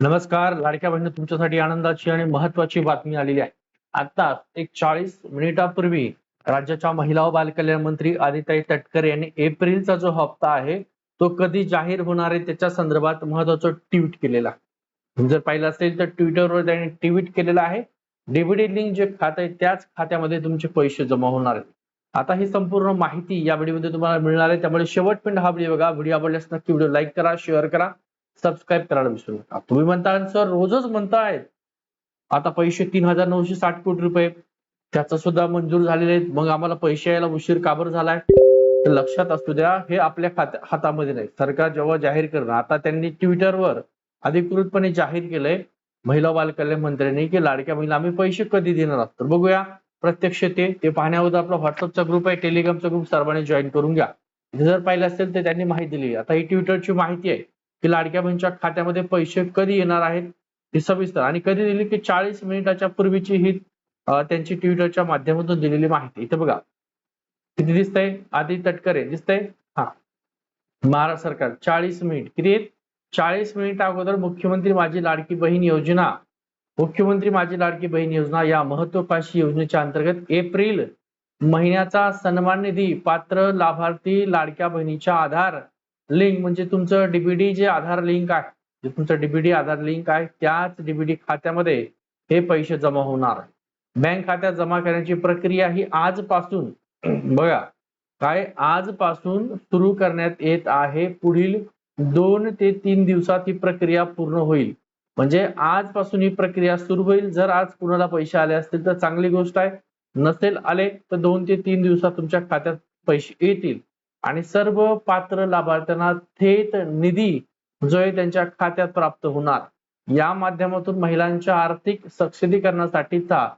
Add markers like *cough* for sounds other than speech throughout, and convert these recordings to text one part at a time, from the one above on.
नमस्कार लाडक्या बहिणी तुमच्यासाठी आनंदाची आणि महत्वाची बातमी आलेली आहे. आता एक चाळीस मिनिटापूर्वी राज्याच्या महिला व बालकल्याण मंत्री आदिताई तटकरे यांनी एप्रिलचा जो हप्ता आहे तो कधी जाहीर होणार आहे त्याच्या संदर्भात महत्वाचं ट्विट केलेला आहे. जर पाहिलं असेल तर ट्विटरवर त्यांनी ट्विट केलेलं आहे डेबिट लिंक जे खातं आहे त्याच खात्यामध्ये तुमचे पैसे जमा होणार आहेत. आता ही संपूर्ण माहिती या व्हिडिओमध्ये तुम्हाला मिळणार आहे त्यामुळे शेवटपर्यंत हा व्हिडिओ बघा. व्हिडिओ आवडल्यास नक्की व्हिडिओ लाईक करा शेअर करा. सबस्क्राईब करायला विसरू नका तुम्ही म्हणता सर रोजच म्हणतायत. आता पैसे तीन हजार नऊशे साठ कोटी रुपये. त्याचा सुद्धा मंजूर झालेले आहेत. मग आम्हाला पैसे यायला उशीर काबर झालाय? तर लक्षात असू द्या हे आपल्या खात्या हातामध्ये नाही. सरकार जेव्हा जाहीर करणार आता त्यांनी ट्विटरवर अधिकृतपणे जाहीर केलंय महिला बालकल्याण मंत्र्यांनी की लाडक्या महिला आम्ही पैसे कधी देणार आहोत? तर बघूया. प्रत्यक्ष ते ते पाहण्याबद्दल आपला व्हॉट्सअपचा ग्रुप आहे. टेलिग्रामचा ग्रुप सर्वांनी जॉईन करून घ्या. जर पाहिलं असेल तर त्यांनी माहिती दिली. आता ही ट्विटरची माहिती आहे. की लाडक्या बहिणीच्या खात्यामध्ये पैसे कधी येणार आहेत हे सविस्तर. आणि कधी दिली की चाळीस मिनिटाच्या पूर्वीची ही त्यांची ट्विटरच्या माध्यमातून दिलेली माहिती. इथे बघा. किती दिसतंय? आधी तटकरे. दिसतंय? हा. महाराष्ट्र सरकार. चाळीस मिनिट. किती चाळीस मिनिट अगोदर मुख्यमंत्री माझी लाडकी बहीण योजना. मुख्यमंत्री माझी लाडकी बहीण योजना या महत्वाकांक्षी योजनेच्या अंतर्गत एप्रिल महिन्याचा सन्मान निधी पात्र लाभार्थी लाडक्या बहिणीच्या आधार लिंक म्हणजे तुमचं डीबीडी जे आधार लिंक आहे जे तुमचं डीबीडी आधार लिंक आहे त्याच डीबीडी खात्यामध्ये हे पैसे जमा होणार. बँक खात्यात जमा करण्याची प्रक्रिया ही आजपासून *clears throat* बघा काय आजपासून सुरू करण्यात येत आहे पुढील दोन ते तीन दिवसात ही प्रक्रिया पूर्ण होईल. म्हणजे आजपासून ही प्रक्रिया सुरू होईल. जर आज कुणाला पैसे आले असतील तर चांगली गोष्ट आहे. नसेल आले तर दोन ते तीन दिवसात तुमच्या खात्यात पैसे येतील. आणि सर्व पात्र लाभार्थ्यांना थेट निधी जो आहे त्यांच्या खात्यात प्राप्त होणार. या माध्यमातून महिलांच्या आर्थिक सक्षमीकरणासाठीचा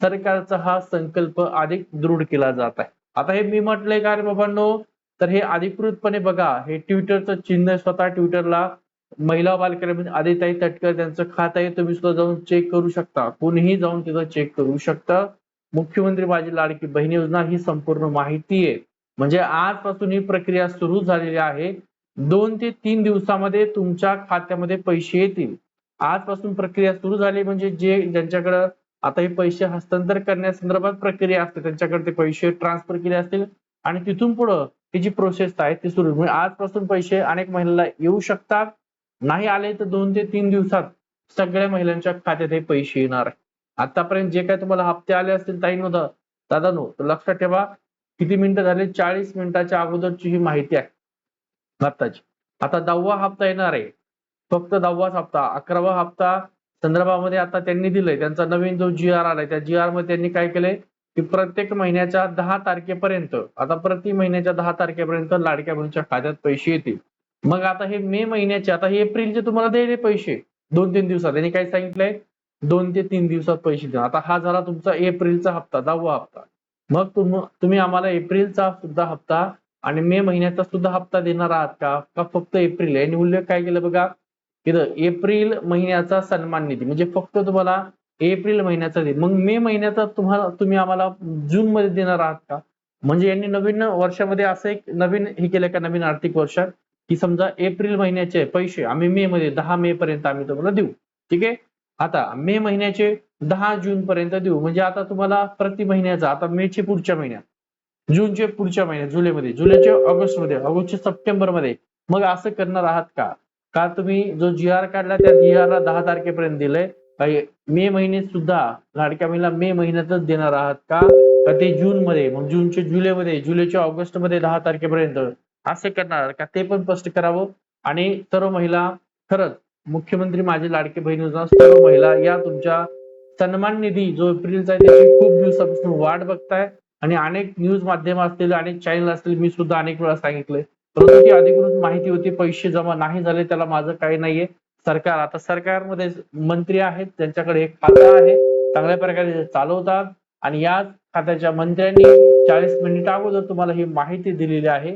सरकारचा हा संकल्प अधिक दृढ केला जात आहे. आता हे मी म्हटलंय का रे बाबांनो? तर हे अधिकृतपणे बघा हे ट्विटरचं चिन्ह स्वतः ट्विटरला. महिला बालकल्याण आदिताई तटकर त्यांचं खातं आहे तुम्ही सुद्धा जाऊन चेक करू शकता. कोणीही जाऊन तिथं चेक करू शकता. मुख्यमंत्री माझी लाडकी बहीण योजना ही संपूर्ण माहिती आहे. म्हणजे आजपासून ही प्रक्रिया सुरू झालेली आहे. दोन ते तीन दिवसामध्ये तुमच्या खात्यामध्ये पैसे येतील. आजपासून प्रक्रिया सुरू झाली म्हणजे जे ज्यांच्याकडे आता हे पैसे हस्तांतर करण्यासंदर्भात प्रक्रिया असते त्यांच्याकडे ते पैसे ट्रान्सफर केले असतील आणि तिथून पुढं ही जी प्रोसेस आहे ती सुरू. म्हणजे आजपासून पैसे अनेक महिलांना येऊ शकतात नाही आले तर दोन ते तीन दिवसात सगळ्या महिलांच्या खात्यात हे पैसे येणार आहे आतापर्यंत जे काय तुम्हाला हप्ते आले असतील ताई नव्हतं दादा नो तर लक्षात ठेवा. किती मिनिटं झाले? चाळीस मिनिटाच्या अगोदरची ही माहिती आहे. आत्ताची आता दहावा हप्ता येणार आहे. फक्त दहावाच हप्ता. अकरावा हप्ता संदर्भामध्ये आता त्यांनी दिलंय. त्यांचा नवीन जो जी आर आलाय त्या जी आरमध्ये त्यांनी काय केलंय? की प्रत्येक महिन्याच्या दहा तारखेपर्यंत आता प्रति महिन्याच्या दहा तारखेपर्यंत लाडक्या बहिणीच्या खात्यात पैसे येतील. मग आता हे मे महिन्याचे आता हे एप्रिलचे तुम्हाला द्यायले पैसे. दोन तीन दिवसात. त्यांनी काय सांगितलंय? दोन ते तीन दिवसात पैसे देणार. आता हा झाला तुमचा एप्रिलचा हप्ता दहावा हप्ता. मग तुम तुम्ही आम्हाला एप्रिलचा सुद्धा हप्ता आणि मे महिन्याचा सुद्धा हप्ता देणार आहात का? का फक्त एप्रिल यांनी उल्लेख काय केलं बघा? इथं एप्रिल महिन्याचा सन्मान निधी म्हणजे फक्त तुम्हाला एप्रिल महिन्याचा दे मग मे महिन्याचा तुम्हाला तुम्ही आम्हाला जून मध्ये देणार आहात का? म्हणजे यांनी नवीन वर्षामध्ये असं एक नवीन हे केलं का? नवीन आर्थिक वर्षात की समजा एप्रिल महिन्याचे पैसे आम्ही मे मध्ये दहा मे पर्यंत आम्ही तुम्हाला देऊ. ठीक आहे? आता मे महिन्याचे दहा जून पर्यंत देऊ. म्हणजे आता तुम्हाला प्रति महिन्याचा आता मेचे पुढच्या महिन्यात. जूनचे पुढच्या महिन्यात जुलैमध्ये. जुलैचे ऑगस्टमध्ये ऑगस्टचे सप्टेंबरमध्ये मग असं करणार आहात का? का तुम्ही जो जी आर काढला त्या जी आर ला दहा तारखेपर्यंत दिलंय? मे महिने सुद्धा लाडक्या महिला मे महिन्यातच देणार आहात का? का ते जून मध्ये मग जूनचे जुलैमध्ये जुलैच्या ऑगस्टमध्ये दहा तारखेपर्यंत असं करणार का? ते पण स्पष्ट करावं. आणि सर्व महिला खरंच मुख्यमंत्री माझी लाडकी बहीण योजना सर्व महिला या तुमच्या सन्मान निधी जो एप्रिलचा आहे त्याची खूप दिवसापासून वाट बघताय. आणि अनेक न्यूज माध्यम असतील अनेक चॅनल असतील मी सुद्धा अनेक वेळा सांगितलंय. परंतु ती अधिकृत माहिती होती पैसे जमा नाही झाले त्याला माझं काही नाहीये. सरकार आता सरकारमध्ये मंत्री आहेत त्यांच्याकडे एक खातं आहे. चांगल्या प्रकारे ते चालवतात. आणि याच खात्याच्या मंत्र्यांनी चाळीस मिनिट अगोदर तुम्हाला ही माहिती दिलेली आहे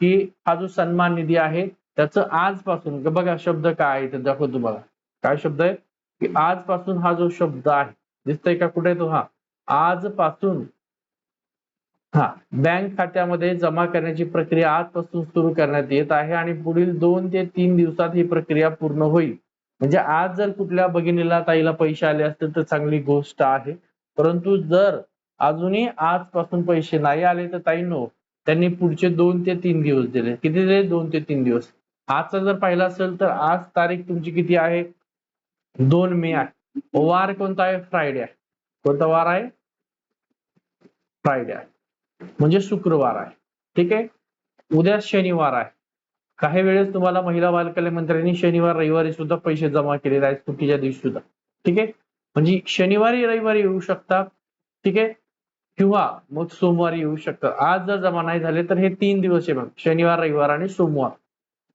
की हा जो सन्मान निधी आहे त्याचं आजपासून बघा शब्द काय आहे ते दाखव तुम्हाला. काय शब्द आहे? की आजपासून हा जो शब्द आहे दिसतोय का कुठे तो? हा. आजपासून हा बँक खात्यामध्ये जमा करण्याची प्रक्रिया आजपासून सुरू करण्यात येत आहे आणि पुढील दोन ते तीन दिवसात ही प्रक्रिया पूर्ण होईल. म्हणजे आज जर कुठल्या भगिनीला ताईला पैसे आले असतील तर चांगली गोष्ट आहे. परंतु जर अजूनही आजपासून पैसे नाही आले तर ताईंनो त्यांनी पुढचे दोन ते तीन दिवस दिले. किती दिले? दोन ते तीन दिवस. आजचा जर पाहिला असेल तर आज तारीख तुमची किती आहे? दोन मे आहे. वार कोणता आहे? फ्रायडे आहे. कोणता वार आहे? फ्रायडे आहे. म्हणजे शुक्रवार आहे. ठीक आहे? उद्या शनिवार आहे. काही वेळेस तुम्हाला महिला बालकल्याण मंत्र्यांनी शनिवार रविवारी सुद्धा पैसे जमा केलेले आहेत सुट्टीच्या दिवशी सुद्धा. ठीक आहे? म्हणजे शनिवारी रविवारी येऊ शकतात. ठीक आहे? किंवा मग सोमवारी येऊ शकतात आज जर जमा नाही झाले तर हे तीन दिवस आहे मग शनिवार रविवार आणि सोमवार.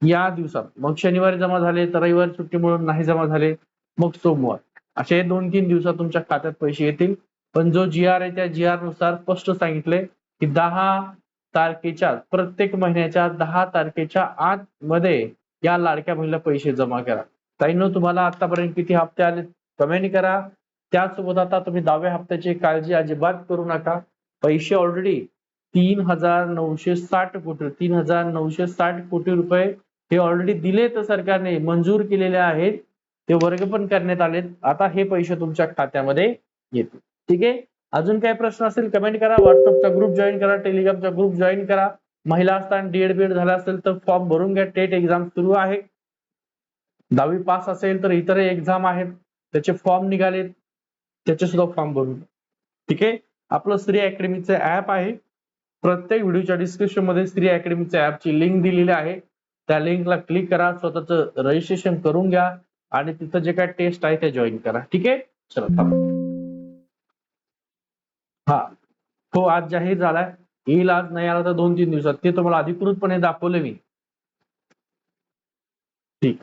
या दिवसात. मग शनिवारी जमा झाले तर रविवारी सुट्टी म्हणून नाही जमा झाले. मग सोमवार. असे दोन तीन दिवसात तुमच्या खात्यात पैसे येतील. पण जो जी आर आहे त्या जी आरनुसार स्पष्ट सांगितले की दहा तारखेच्या प्रत्येक महिन्याच्या दहा तारखेच्या आत मध्ये या लाडक्या महिला पैसे जमा करा. ताईनं तुम्हाला आतापर्यंत किती हप्ते आले कमेंट करा. त्याचसोबत आता तुम्ही दहाव्या हप्त्याची काळजी अजिबात करू नका. पैसे ऑलरेडी तीन हजार नऊशे साठ कोटी तीन हजार नऊशे साठ कोटी रुपये हे ऑलरेडी दिले तर सरकारने मंजूर केलेले आहेत. ते वर्ग पण करण्यात आलेत. आता हे पैसे तुमच्या खात्यामध्ये येतील. ठीक आहे? अजून काही प्रश्न असेल कमेंट करा. व्हॉट्सअपचा ग्रुप जॉईन करा. टेलिग्रामचा ग्रुप जॉईन करा. महिला असताना डीएड बीएड झाला असेल तर फॉर्म भरून घ्या. टेट एक्झाम सुरू आहे. दहावी पास असेल तर इतर एक्झाम आहेत. त्याचे फॉर्म निघालेत. त्याचे सुद्धा फॉर्म भरून घ्या. ठीक आहे? आपलं श्री अकॅडमीचं ऍप आहे. प्रत्येक व्हिडिओच्या डिस्क्रिप्शनमध्ये श्री अकॅडमीच्या ऍपची लिंक दिलेली आहे. त्या लिंकला क्लिक करा. स्वतःच रजिस्ट्रेशन करून घ्या. आणि तिथं जे काय टेस्ट आहे ते जॉईन करा. ठीक आहे? चला थांब. हा. हो आज जाहीर झालाय. येईल आज नाही आला तर दोन तीन दिवसात. ते तुम्हाला अधिकृतपणे दाखवले मी. ठीक.